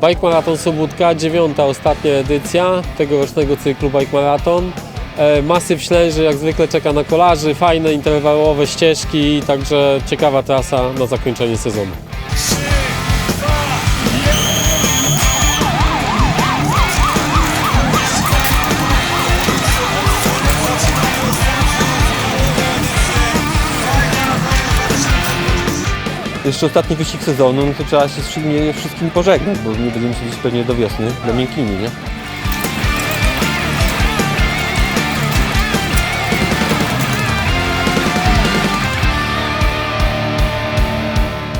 Bike Marathon Sobótka, dziewiąta, ostatnia edycja tegorocznego cyklu Bike Marathon. E, Masyw Ślęży jak zwykle czeka na kolarzy, fajne interwałowe ścieżki, także ciekawa trasa na zakończenie sezonu. Jeszcze ostatni wyścig sezonu, no to trzeba się z wszystkim pożegnać, bo nie będziemy siedzieć pewnie do wiosny, do miękini, nie?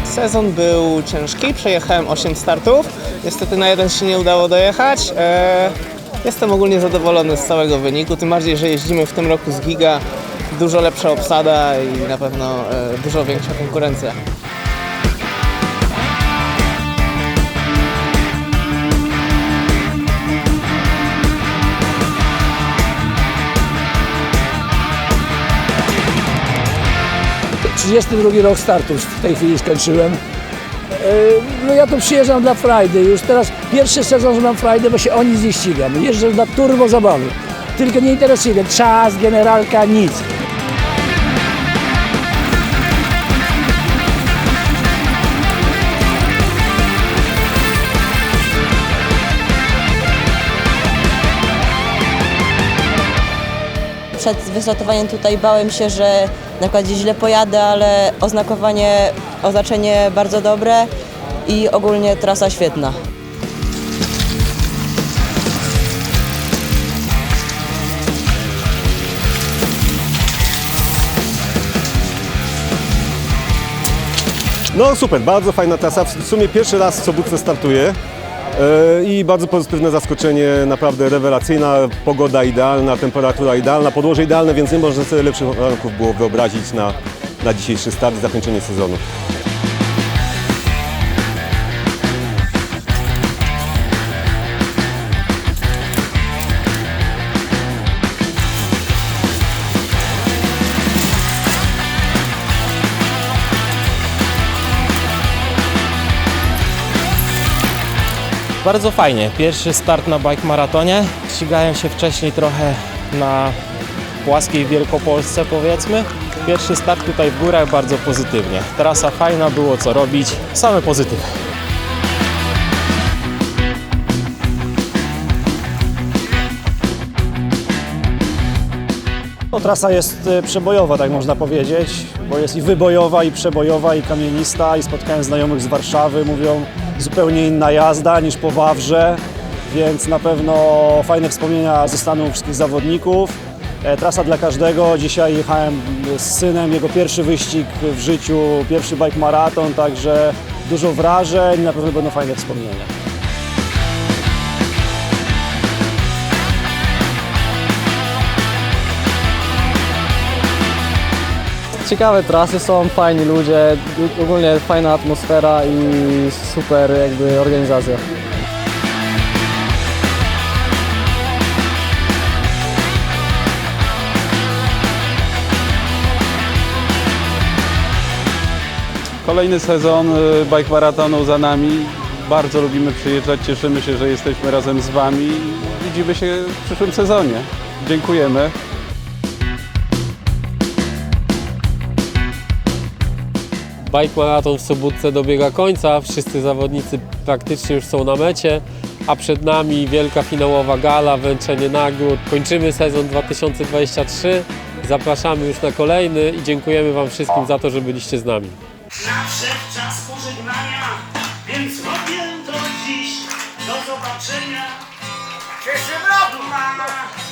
Sezon był ciężki, przejechałem 8 startów. Niestety na jeden się nie udało dojechać. E, Jestem ogólnie zadowolony z całego wyniku, tym bardziej, że jeździmy w tym roku z Giga. Dużo lepsza obsada i na pewno e, dużo większa konkurencja. 32 rok startu w tej chwili skończyłem. Yy, No ja tu przyjeżdżam dla Friday. Już teraz pierwszy sezon, że mam Friday, bo się o nic nie ścigam. Jeżdżę dla turbo zabawy. Tylko nie interesuje mnie czas, generalka, nic. Przed wystartowaniem tutaj bałem się, że na przykład źle pojadę, ale oznakowanie, oznaczenie bardzo dobre i ogólnie trasa świetna. No super, bardzo fajna trasa. W sumie pierwszy raz w Sobótce startuję. E, I bardzo pozytywne zaskoczenie, naprawdę rewelacyjna, pogoda idealna, temperatura idealna, podłoże idealne, więc nie można sobie lepszych warunków było wyobrazić na, na dzisiejszy start i zakończenie sezonu. Bardzo fajnie. Pierwszy start na bike maratonie. Ścigałem się wcześniej trochę na płaskiej Wielkopolsce powiedzmy. Pierwszy start tutaj w górach bardzo pozytywnie. Trasa fajna, było co robić. Same pozytywy. No, trasa jest e, przebojowa, tak można powiedzieć, bo jest i wybojowa, i przebojowa, i kamienista, i spotkałem znajomych z Warszawy, mówią zupełnie inna jazda niż po Wawrze, więc na pewno fajne wspomnienia zostaną wszystkich zawodników. E, Trasa dla każdego. Dzisiaj jechałem z synem, jego pierwszy wyścig w życiu, pierwszy bike maraton, także dużo wrażeń, na pewno będą fajne wspomnienia. Ciekawe trasy są, fajni ludzie, ogólnie fajna atmosfera i super jakby organizacja. Kolejny sezon y, bike maratonu za nami. Bardzo lubimy przyjeżdżać, cieszymy się, że jesteśmy razem z Wami widzimy się w przyszłym sezonie. Dziękujemy. Bike Marathon w Sobótce dobiega końca, wszyscy zawodnicy praktycznie już są na mecie, a przed nami wielka finałowa gala, wręczenie nagród. Kończymy sezon 2023, zapraszamy już na kolejny i dziękujemy Wam wszystkim za to, że byliście z nami. Nadszedł czas pożegnania, więc robię to dziś. Do zobaczenia. W przyszłym roku, mama.